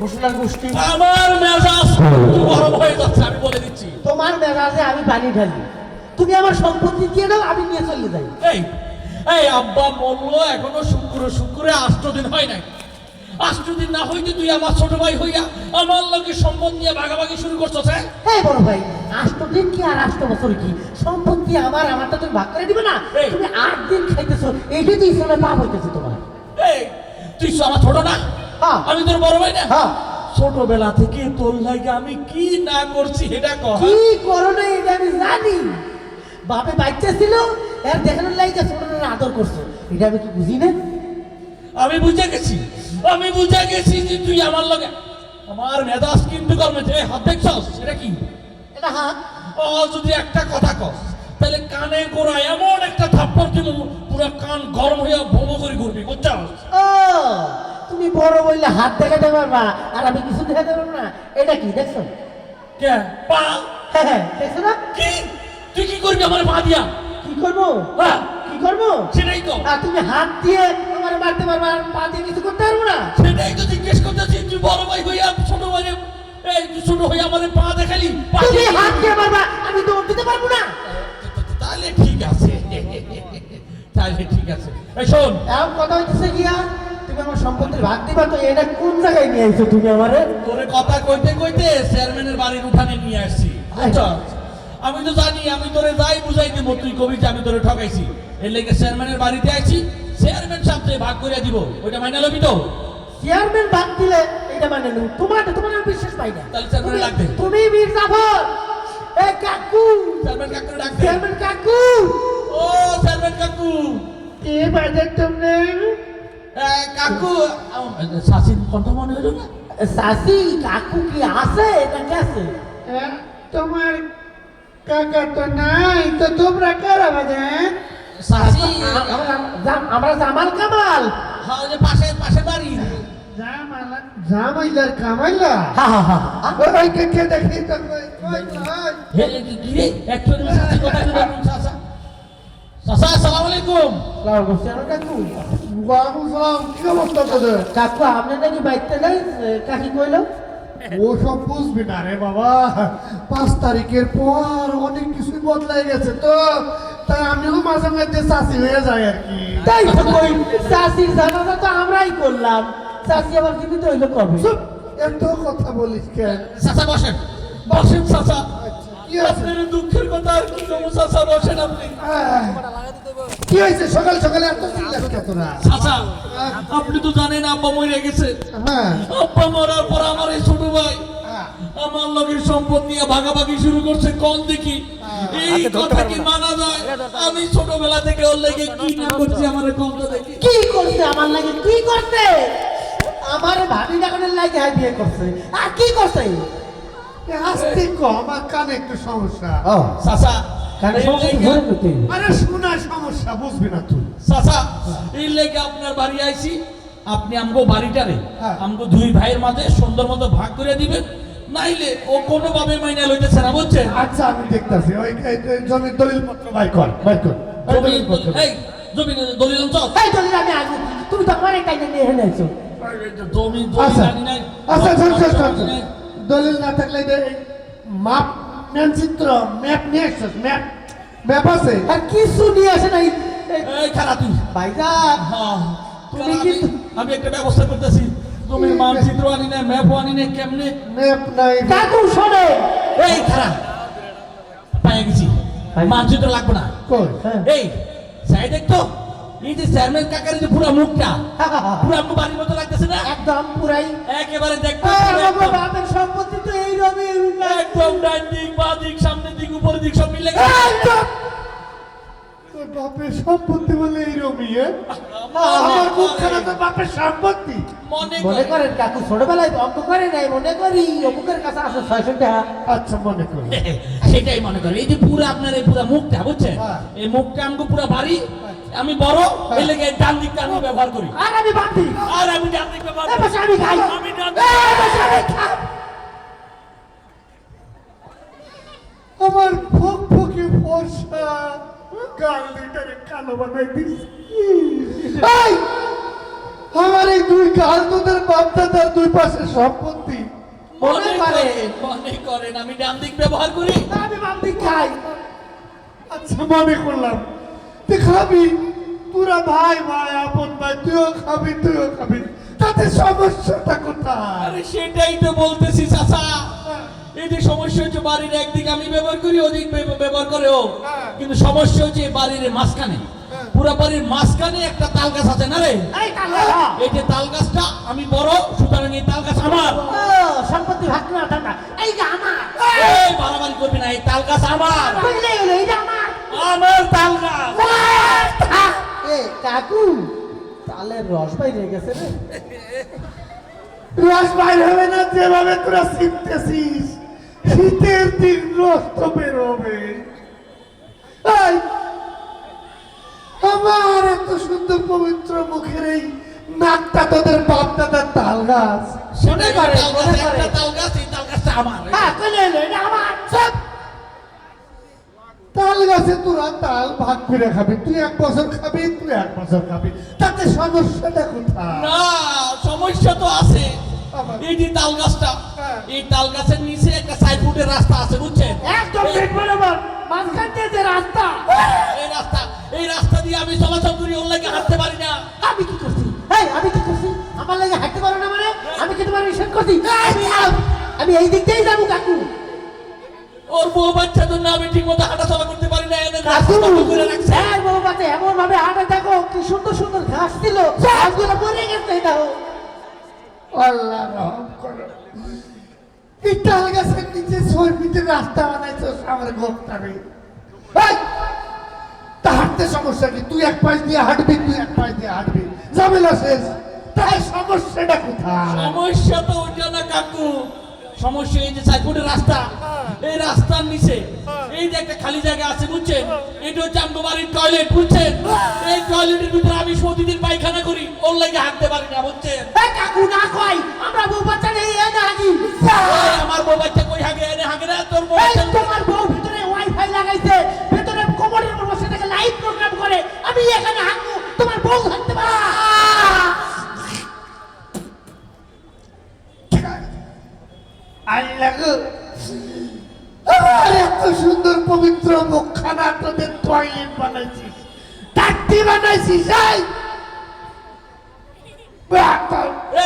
ঘোষণার গোষ্ঠী। আমার মেজাজ গরম হয়ে যাচ্ছে আমি বলে দিচ্ছি। তোমার মেজাজে আমি পানি ঢালি। তুমি আমার সম্পত্তি দিয়ে দাও আমি নিয়ে চলে যাই। এই এই আব্বা বলল এখনও শুক্র শুক্রে আষ্ট দিন হয় নাই। আষ্ট দিন না হইতে তুই আমার ছোট ভাই হইয়া আমার লোকে সম্পদ নিয়ে ভাগাভাগি শুরু করছস হ্যাঁ? এই বড় ভাই আষ্ট দিন কি আর আষ্ট বছর কি? সম্পত্তি আমার আমারটা তুমি ভাগ করে দিবে না? তুমি আট দিন খাইতেছো এইটাই তো ইসলামে পাপ হইতেছে তোমার। এই তুই আমার ছোট না। আমি তোর বড় ভাই না? হ্যাঁ। ছোটবেলা থেকে তোর লাগে আমি কি না করছি এটা কহ কি করো না এটা আমি জানি। বাপে বাচ্চা ছিল এর দেখানোর লাগে ছোটরা আদর করছ। এটা আমি কি বুঝি না? আমি বুঝে গেছি। আমি বুঝে গেছি যে তুই আমার লগে আমার মেজাজ কিন্তু কর্মে যে হাত দেখছস এটা কি? এটা হাত। ও যদি একটা কথা কস তাহলে কানে গোড়া এমন একটা থাপ্পড় দিব পুরো কান গরম হইয়া ভোমো করে ঘুরবি বুঝছস? ও তুমি বড় বললে হাত দেখাতে পারবা আর আমি কিছু দেখাতে পারব না। এটা কি দেখছ? কে? পা? হ্যাঁ হ্যাঁ দেখছ না? কি? তুই কি করবি আমার পা দিয়া? কি করব? হ্যাঁ। কি করব? সেটাই তো। আর তুমি হাত দিয়ে আমার মারতে পারবা আর পা দিয়ে কিছু করতে পারব না? সেটাই তো জিজ্ঞেস করতেছি তুই বড় ভাই হইয়া ছোট ভাই এই ছোট হইয়া আমার পা দেখালি পা তুমি হাত দিয়ে মারবা আমি দৌড় দিতে পারব না। তাহলে ঠিক আছে। তাহলে ঠিক আছে। শোন। এমন কথা হইতেছে গিয়া তুমি আমার সম্পত্তির ভাগ দিবা তো এটা কোন জায়গায় নিয়ে আইছো তুমি আমারে? তোরে কথা কইতে কইতে চেয়ারম্যানের বাড়ির উঠানে নিয়ে আসছি বুঝছস? আমি তো জানি আমি তোরে যাই বুঝাই দিব তুই কবি আমি তোরে ঠকাইছি। এর লেগে চেয়ারম্যানের বাড়িতে আইছি চেয়ারম্যান সাথে ভাগ করে দিব ওইটা মাইনা লবি তো? চেয়ারম্যান ভাগ দিলে এটা মানে নেব তোমার তোমার আমি বিশ্বাস পাই না। তাহলে চেয়ারম্যান লাগবে। তুমি মীর জাফর। এ কাকু। চেয়ারম্যান কাকু ডাকবে। চেয়ারম্যান কাকু। ও চেয়ারম্যান কাকু। কে বাজার তোমরা এ, কাকু শাসিন কণ্ঠ মনে হলো না? সাসি কাকু কি আছে? এটা গেছে হ্যাঁ, তোমার কাকা তো নাই তো তোমরা কারা বাজেন শাসি আমরা জামাল কামাল। হ্যাঁ যে পাশে পাশে বাড়ি। জামালা জামাইলার কামাইলা? হা হা হা হা। ওই কে কে দেখি তো কই কই আলাইকুম। কাকু ওয়ালাইকুম সালাম কি অবস্থা তোদের কাকু আপনি নাকি বাইতে নাই? কাকি কইলো? ও সব বুঝবি না রে বাবা। পাঁচ তারিখের পর অনেক কিছুই বদলাই গেছে তো। তাই আমিও মাঝে মধ্যে চাষি হয়ে যাই আর কি। তাই তো কই চাষির জানাজা তো আমরাই করলাম। চাষি আবার জীবিত হইল কবে? এত কথা বলিস কেন? চাচা বসেন। বসেন চাচা। আপনার দুঃখের কথা আর কি কমু চাচা বসেন আপনি। কি হয়েছে? সকাল সকালে এত চিল্লাস তোরা। চাচা আপনি তো জানেন আব্বা মরে গেছে। হ্যাঁ। আব্বা মরার পর আমার এই ছোট ভাই হ্যাঁ। আমার লগের সম্পদ নিয়ে ভাগাভাগি শুরু করছে কম দেখি। এই কথা কি মানা যায়? আমি ছোটবেলা থেকে ওর লেগে কি না করছি আমার কমটা দেখি। কি করছে? আমার লাগে কি করছে? আমার ভাবি ডাকনের লাগে হ্যাঁ বিয়ে করছে। আর কি করছে? আস্তে কম আমার কানে একটু সমস্যা। ও চাচা কানে সমস্যা লেগে- করতে আরে শোনা সমস্যা বুঝবি না তুই। চাচা এই লেগে আপনার বাড়ি আইছি। আপনি আমগো বাড়িটারে হ্যাঁ। আমগো দুই ভাইয়ের মাঝে সুন্দর মতো ভাগ করে দিবেন। নাইলে ও কোনো ভাবে মাইনা লইতেছে না বুঝছেন? আচ্ছা আমি দেখতাছি। ওই জমির দলিল পত্র বাই কর। বাই কর দলিল পত্র এই জমি দলিল এই দলিল আমি তুমি তো নিয়ে জমি দলিল আনি নাই। আচ্ছা নাই। দলিল না থাকলে মাপ মানচিত্র ম্যাপ নিয়ে এসছিস ম্যাপ ম্যাপ আছে? আর কিছু নিয়ে আসে নাই। এই, খারাপ তুই। ভাইজান হ্যাঁ, তুমি আমি- কিন্তু- আমি একটা ব্যবস্থা করতেছি। তুমি মানচিত্র আনি না ম্যাপ আনি না কেমনে? ম্যাপ নাই। কাকু শোনে। এই খারাপ পায়ে গেছি। মানচিত্র লাগবে না। কই? হ্যাঁ। এই সাই দেখতো। এই যে চেয়ারম্যান কাকার যে পুরো মুখটা পুরো আমগো বাড়ির মতো লাগতেছে না? একদম পুরাই একেবারে এই, আমার একদম- বাপের সম্পত্তি তো এই রবি একদম ডান দিক বা দিক সামনের দিক উপরের দিক সব মিলে তোর বাপের সম্পত্তি বলে এইরকমই হ্যাঁ? আমার মুখখানা তো বাপের সম্পত্তি। মনে মনে করেন। কাকু ছোটবেলায় অঙ্ক করে নাই মনে করি অমুকের কাছে আছে ছয়শো টাকা আচ্ছা মনে করি। সেটাই মনে করে এই যে পুরো আপনার এই পুরো মুখটা বুঝছেন? হ্যাঁ। এই মুখটা আমাকে পুরো বাড়ি আমি বড় এই লেগে ডান দিকটা আমি ব্যবহার করি। আর আমি বাপি আর আমি ডান দিক ব্যবহার করি আমি খাই। আমি ডান এ বসে আমি খাই। আমার ফক ফকে ফর্সা গাল দুইটারে কালো বানাই দিস এই আমার এই দুই গাল তোদের বাপ দাদার দুই পাশে সম্পত্তি। মনে করে? মনে করেন আমি ডান দিক ব্যবহার করি। আমি বাম দিক খাই। আচ্ছা মনে করলাম। তুই খাবি? পুরা ভাই ভাই আপন ভাই তুইও খাবি তুইও খাবি। তাতে সমস্যাটা কোথায়? আরে সেটাই তো বলতেছি চাচা। এই যে সমস্যা হচ্ছে বাড়ির একদিকে আমি ব্যবহার করি ওদিক ব্যবহার করে ও। হ্যাঁ। কিন্তু সমস্যা হচ্ছে বাড়ির মাঝখানে। হ্যাঁ। পুরো বাড়ির মাঝখানে একটা তাল গাছ আছে না রে? এই যে তাল গাছটা আমি বড় সুতরাং এই তাল গাছ আমার। সম্পত্তি ভাগ না এই যে আমার। এই বাড়াবাড়ি করবি না এই তাল গাছ আমার। আমার তাল গাছ। এ কাকু তালের রস বাইরে গেছে রে। রস বাইর হবে না যেভাবে তোরা শিখতেছিস শীতের দিন রস তো বেরোবে আমার এত সুন্দর পবিত্র মুখের এই নাকটা তোদের বাপ দাদার তাল গাছ। সেটাই করে, তাল গাছ, তাল গাছ গাছটা আমার। হ্যাঁ কইলে এলো তাল গাছে তোরা তাল ভাগ করে খাবি তুই এক বছর খাবি তুই এক বছর খাবি। তাতে সমস্যাটা কোথায়? না সমস্যা তো আছে। এই যে তাল গাছটা হ্যাঁ। এই তাল গাছের নিচে একটা সাইড ফুটের রাস্তা আছে বুঝছেন? একদম পেট বরাবর মাঝখান দিয়ে যে রাস্তা। এই রাস্তা এই রাস্তা দিয়ে আমি চলাচল করি ওর লাগে হাঁটতে পারি না। আমি কি করছি? এই আমি কি করছি? আমার লাগে হাঁটতে পারো না মানে? আমি কি তোমার নিষেধ করছি? আমি আমি এই দিক দিয়েই যাব কাকু। ওর বউ বাচ্চার জন্য আমি ঠিক মতো হাঁটা চলা করতে পারি না এদের করে রাখছে। হ্যাঁ বউ বাচ্চা এমন ভাবে হাঁটে দেখো কি সুন্দর সুন্দর ঘাস ছিল। ঘাসগুলো মরে গেছে দেখো। আল্লাহ রহম করো। এই গাছের নিচে ছয় রাস্তা বানাইছো আমার গোপটারে তা হাঁটতে সমস্যা কি? তুই এক পাশ দিয়ে হাঁটবি তুই এক পাশ দিয়ে হাঁটবি। ঝামেলা শেষ। তাই সমস্যাটা কোথায়? সমস্যা তো ওইটা না কাকু। সমস্যা এই যে সাইড রাস্তা। এই রাস্তার নিচে এই যে একটা খালি জায়গা আছে বুঝছেন? এটা হচ্ছে আমার বাড়ির টয়লেট বুঝছেন? এই টয়লেটের ভিতরে আমি প্রতিদিন পায়খানা করি ওর লাগে হাঁটতে পারি না বুঝছেন? কাকু না কই আমরা বউ বাচ্চা নেই এ না হাগি আমার বউ বাচ্চা কই হাগে এনে হাগে না তোর বউ তোমার বউ ভিতরে ওয়াইফাই লাগাইছে ভিতরে কোমরের থেকে লাইভ প্রোগ্রাম করে আমি এখানে হাঁকবো তোমার বউ থাকতে পারে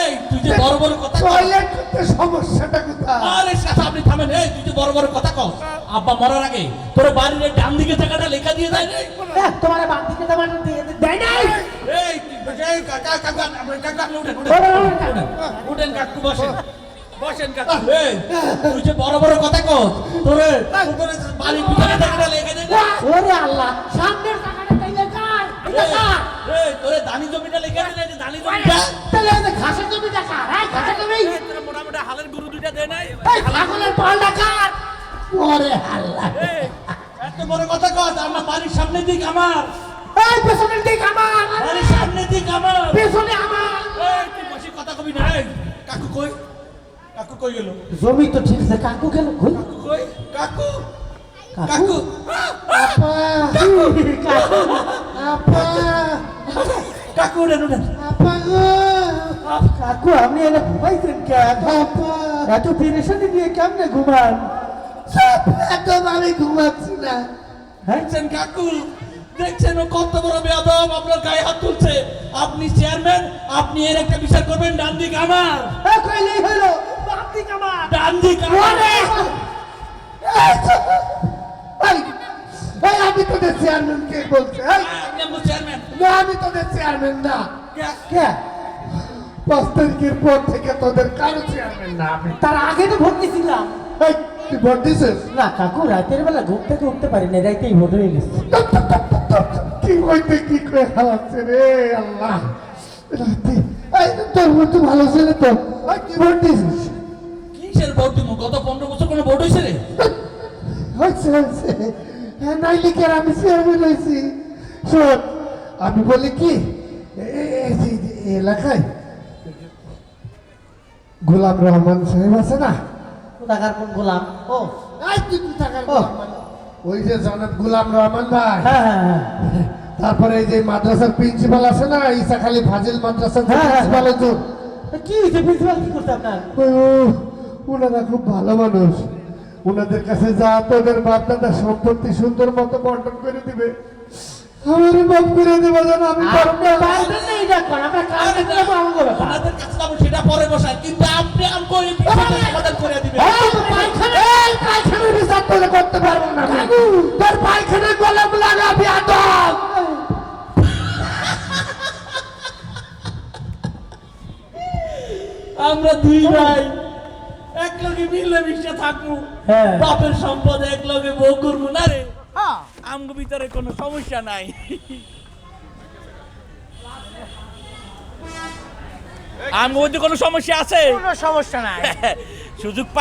এই তুই যে বড় বড় কথা টয়লেট করতে সমস্যাটা কোথায়? আরে চাচা আপনি থামেন। এই তুই যে বড় বড় কথা কস। আব্বা মরার আগে তোর বাড়ির ডান দিকে জায়গাটা লেখা দিয়ে দেয়। রে তোমার বাম দিকে তোমার দেয় নাই। এই এই কাকা কাকা আপনি কাকা উঠেন উঠেন। ওরে, ওরে, কাকা। উঠেন, উঠেন কাকু বসেন। বসেন কাকু। এই তুই যে বড় বড় কথা কস তোরে তোরে বাড়ির দানি জমিটা দেয় না যে দানি জমিটা তাহলে এই ঘাসের জমিটা কার হ্যাঁ ঘাসের জমি। তোরে মোটামুটি হালের গরু দুইটা দেয় নাই? এই ছাগলের পালটা কার ওরে এই, এত বড় কথা কস আমার বাড়ির সামনে দিক আমার। এই পেছনের দিক আমার। বাড়ির সামনে দিক আমার। পেছনে আমার। এই, তুই বসে কথা কবি না কাকু কই? কাকু কই গেল? জমি তো ঠিক আছে কাকু গেল কই? কাকু কই? কাকু? কাকু? কাকু? আপা কাকু? আপা। কাকু আপা গো। কাকু আপনি এনে ঘুমাইছেন কেন? এত পেরেশানি নিয়ে কেমনে ঘুমান? এত আমি ঘুমাচ্ছি না। হ্যাঁ কাকু? দেখছেন ও কত বড় বেয়াদব আপনার গায়ে হাত তুলছে। আপনি চেয়ারম্যান আপনি এর একটা বিচার করবেন ডান দিক আমার। কইলেই হলো বাম দিক আমার। ডান দিক আমার। আমি তোদের চেয়ারম্যান কে বলছে চেয়ারম্যান না আমি তোদের চেয়ারম্যান না। কে? পাঁচ তারিখের পর থেকে তোদের কারও চেয়ারম্যান না আমি। তার আগে তো ভোট দিছিলাম। তুই ভোট দিছিস? না কাকু রাতের বেলা ঘুম থেকে উঠতে পারি না রাইতেই ভোট হয়ে গেছে। কি হইতে কি করে খাওয়াচ্ছে রে আল্লাহ। তোর মতো ভালো ছেলে তো? কি ভোট দিছিস? কিসের ভোট দিব? গত পনেরো বছর কোনো ভোট হয়েছে রে? হচ্ছে হচ্ছে হ্যাঁ নাইলে আমি চেয়ারম্যান হয়েছি শোন আমি বলি কি? এলাকায় গোলাম রহমান সাহেব আছে না? কোথাকার কোন গোলাম? ও? ওই যে জনাব গোলাম রহমান ভাই। হ্যাঁ হ্যাঁ হ্যাঁ। তারপরে এই যে মাদ্রাসার প্রিন্সিপাল আছে না ঈসা খালি ফাজিল মাদ্রাসার। প্রিন্সিপাল তো কি হয়েছে প্রিন্সিপাল? কি করছে আপনার? ওনারা খুব ভালো মানুষ। ওনাদের কাছে যা তোদের বাপ দাদা সম্পত্তি সুন্দর মতো বন্টন করে দিবে। আমার মাফ করে দেবে যেন আমি পারব না। পারবেন না এটা কোন আপনার কাজ দেখতে যাব আমাকে আপনাদের কাছে যাব সেটা পরে কিন্তু আপনি আমাকে এই বিষয়টা সমাধান করে দিবেন এই পায়খানা এই পায়খানার বিচার তোলে করতে পারব না আমি। তোর পায়খানায় কলম লাগাবি আদম আমরা দুই ভাই এক লগে মিলে মিশে থাকব হ্যাঁ। বাপের সম্পদ এক লগে বউ করব না রে আমগো ভিতরে কোনো সমস্যা নাই। আমগো মধ্যে কোনো সমস্যা আছে? কোনো সমস্যা নাই। সুযোগ পাই